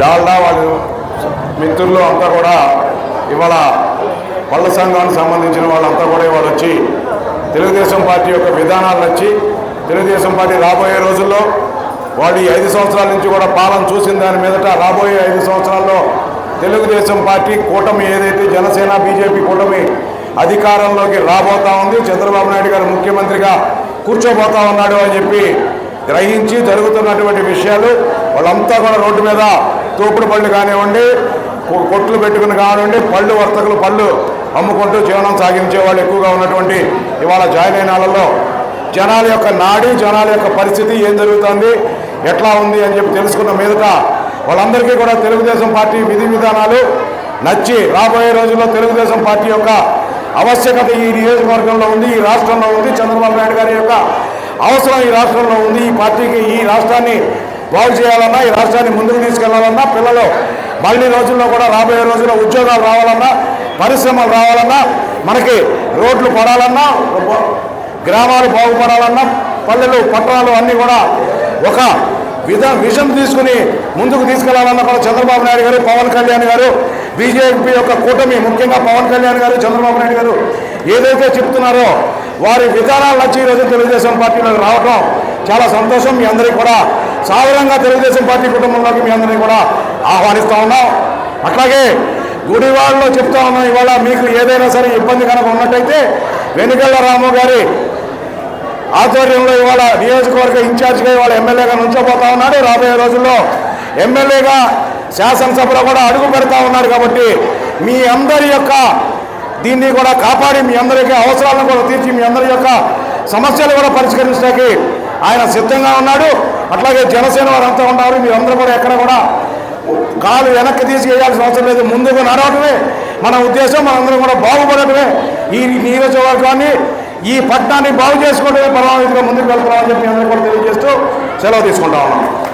డాల్డా వాళ్ళు మిత్రులు అంతా కూడా ఇవాళ పళ్ళ సంఘానికి సంబంధించిన వాళ్ళంతా కూడా ఇవాళ వచ్చి తెలుగుదేశం పార్టీ యొక్క విధానాలు వచ్చి తెలుగుదేశం పార్టీ రాబోయే రోజుల్లో వాడు ఈ ఐదు సంవత్సరాల నుంచి కూడా పాలన చూసిన దాని మీదట రాబోయే ఐదు సంవత్సరాల్లో తెలుగుదేశం పార్టీ కూటమి ఏదైతే జనసేన బీజేపీ కూటమి అధికారంలోకి రాబోతా ఉంది చంద్రబాబు నాయుడు గారు ముఖ్యమంత్రిగా కూర్చోబోతా ఉన్నాడు అని చెప్పి గ్రహించి జరుగుతున్నటువంటి విషయాలు వాళ్ళంతా కూడా రోడ్డు మీద తోపుడు పళ్ళు కానివ్వండి కొట్లు పెట్టుకుని కానివ్వండి పళ్ళు వర్తకులు పళ్ళు అమ్ముకుంటూ జీవనం సాగించే వాళ్ళు ఎక్కువగా ఉన్నటువంటి ఇవాళ జాయిన్ అయిన వాళ్ళలో జనాల యొక్క నాడి జనాల యొక్క పరిస్థితి ఏం జరుగుతుంది ఎట్లా ఉంది అని చెప్పి తెలుసుకున్న మీదట వాళ్ళందరికీ కూడా తెలుగుదేశం పార్టీ విధి విధానాలు నచ్చి రాబోయే రోజుల్లో తెలుగుదేశం పార్టీ యొక్క ఆవశ్యకత ఈ నియోజకవర్గంలో ఉంది ఈ రాష్ట్రంలో ఉంది. చంద్రబాబు నాయుడు గారి యొక్క అవసరం ఈ రాష్ట్రంలో ఉంది. ఈ పార్టీకి ఈ రాష్ట్రాన్ని బాగు చేయాలన్నా ఈ రాష్ట్రాన్ని ముందుకు తీసుకెళ్ళాలన్నా పిల్లలు మళ్ళీ రోజుల్లో కూడా రాబోయే రోజుల్లో ఉద్యోగాలు రావాలన్నా పరిశ్రమలు రావాలన్నా మనకి రోడ్లు పడాలన్నా గ్రామాలు బాగుపడాలన్నా పల్లెలు పట్టణాలు అన్నీ కూడా ఒక విధ విజన్ తీసుకుని ముందుకు తీసుకెళ్ళాలన్న కూడా చంద్రబాబు నాయుడు గారు పవన్ కళ్యాణ్ గారు బీజేపీ యొక్క కూటమి ముఖ్యంగా పవన్ కళ్యాణ్ గారు చంద్రబాబు నాయుడు గారు ఏదైతే చెప్తున్నారో వారి విధానాలు నచ్చి ఈరోజు తెలుగుదేశం పార్టీలోకి రావడం చాలా సంతోషం. మీ అందరికీ కూడా సాధారణంగా తెలుగుదేశం పార్టీ కుటుంబంలోకి మీ అందరినీ కూడా ఆహ్వానిస్తూ ఉన్నాం. అట్లాగే గుడివాడలో చెప్తా ఉన్నాం ఇవాళ మీకు ఏదైనా సరే ఇబ్బంది కనుక ఉన్నట్టయితే వెనుకళ్ళ రాము గారి ఆధ్వర్యంలో ఇవాళ నియోజకవర్గ ఇన్ఛార్జ్గా ఇవాళ ఎమ్మెల్యేగా నుంచోబోతా ఉన్నాడు. రాబోయే రోజుల్లో ఎమ్మెల్యేగా శాసనసభలో కూడా అడుగు పెడతా ఉన్నాడు కాబట్టి మీ అందరి యొక్క దీన్ని కూడా కాపాడి మీ అందరికీ అవసరాలను కూడా తీర్చి మీ అందరి యొక్క సమస్యలు కూడా పరిష్కరించడానికి ఆయన సిద్ధంగా ఉన్నాడు. అట్లాగే జనసేన వారంతా ఉన్నారు. మీరందరూ కూడా ఎక్కడ కూడా కాలు వెనక్కి తీసుకెళ్ళాల్సిన అవసరం లేదు. ముందుకు నడవటమే మన ఉద్దేశం. మనందరం కూడా బాగుపడటమే ఈ నియోజకవర్గాన్ని. ఈ పట్టణాన్ని బాగు చేసుకోవడమే పరమావిధిగా ముందుకు వెళ్తున్నామని చెప్పి అందరూ కూడా తెలియజేస్తూ సెలవు తీసుకుంటా ఉన్నాం.